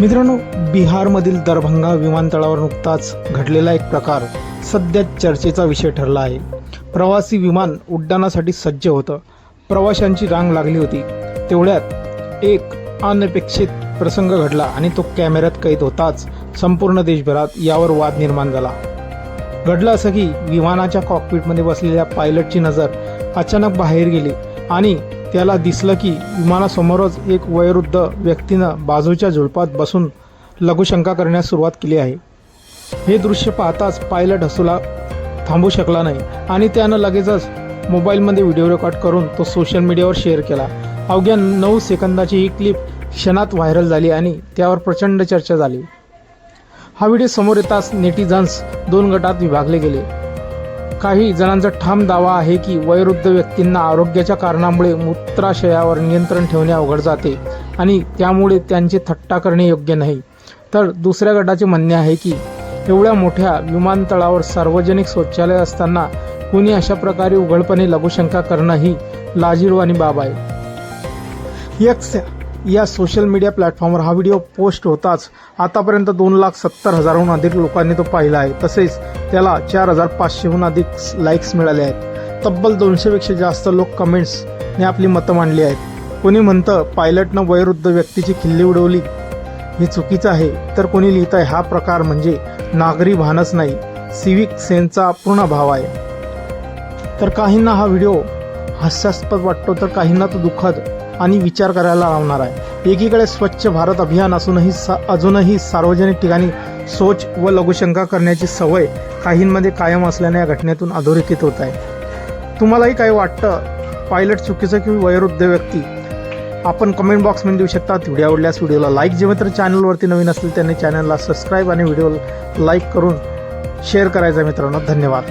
मित्रांनो बिहारमधील दरभंगा विमानतळावर नुकताच घडलेला एक प्रकार सध्या चर्चेचा विषय ठरला आहे. प्रवासी विमान उड्डाणासाठी सज्ज होतं. प्रवाशांची रांग लागली होती. तेवढ्यात एक अनपेक्षित प्रसंग घडला आणि तो कॅमेऱ्यात कैद होताच संपूर्ण देशभरात यावर वाद निर्माण झाला. घडलं असं की विमानाच्या कॉकपिटमध्ये बसलेल्या पायलटची नजर अचानक बाहेर गेली आणि त्याला दिसलं की विमानासमोरच एक वयोवृद्ध व्यक्तीनं बाजूच्या झुडपात बसून लघुशंका करण्यास सुरुवात केली आहे. हे दृश्य पाहताच पायलट हसूला थांबू शकला नाही आणि त्यानं लगेचच मोबाईलमध्ये व्हिडिओ रेकॉर्ड करून तो सोशल मीडियावर शेअर केला. अवघ्या नऊ सेकंदाची ही क्लिप क्षणात व्हायरल झाली आणि त्यावर प्रचंड चर्चा झाली. हा व्हिडिओ समोर येताच नेटिझन्स दोन गटात विभागले गेले. काही जणांचा ठाम दावा आहे की वयोवृद्ध व्यक्तींना आरोग्याच्या कारणामुळे मूत्राशयावर नियंत्रण ठेवणे अवघड जाते आणि त्यामुळे त्यांचे थट्टा करणे योग्य नाही. तर दुसऱ्या गटाचे म्हणणे आहे की एवढ्या मोठ्या विमानतळावर सार्वजनिक शौचालय असताना कुणी अशा प्रकारे उघडपणे लघुशंका करणं ही लाजीरवाणी बाब आहे. यक्स या सोशल मीडिया प्लॅटफॉर्मवर हा व्हिडिओ पोस्ट होताच. आतापर्यंत दोन लाख सत्तर हजारहून अधिक लोकांनी तो पाहिला आहे. तसेच त्याला चार हजार पाचशेहून अधिक लाईक्स मिळाले आहेत. तब्बल दोनशेपेक्षा जास्त लोक कमेंट्सने आपली मतं मांडली आहेत. कोणी म्हणतं पायलटनं वयोवृद्ध व्यक्तीची खिल्ली उडवली हे चुकीचं आहे. तर कोणी लिहित आहे हा प्रकार म्हणजे नागरी भानच नाही सिविक सेन्सचा पूर्ण भाव आहे. तर काहींना हा व्हिडिओ हास्यास्पद वाटतो तर काहींना तो दुःखद. आणि विचार करायला लावणार आहे. एकीकडे स्वच्छ भारत अभियान असूनही सा अजूनही सार्वजनिक ठिकाणी सोच व लघुशंका करण्याची सवय काहींमध्ये कायम असल्याने या घटनेतून अधोरेखित होत आहे. तुम्हालाही काही वाटतं? पायलट चुकीचं की वयोवृद्ध व्यक्ती. आपण कमेंट बॉक्समध्ये देऊ शकता व्हिडिओ आवडल्यास व्हिडिओला लाईक जेव्हा तर चॅनलवरती नवीन असतील त्यांनी चॅनलला सबस्क्राईब आणि व्हिडिओ लाईक करून शेअर करायचा मित्रांनो. धन्यवाद.